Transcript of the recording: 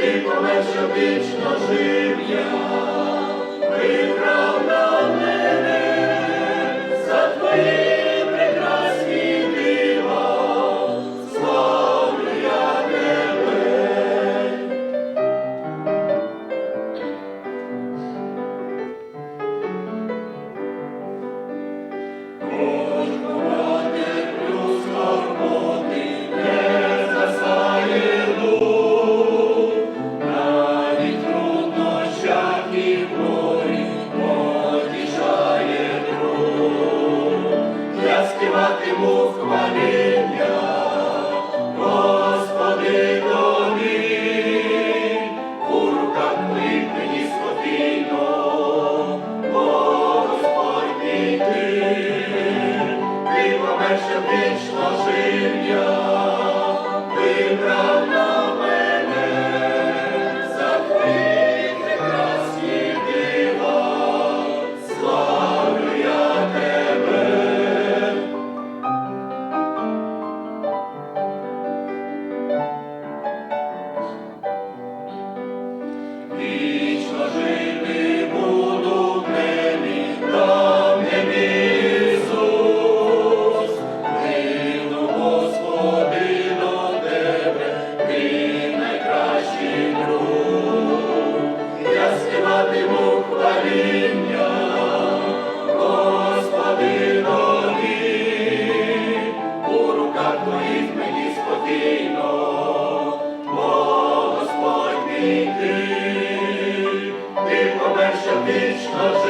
ти помер, вічно жив співатиму хваління, Krishna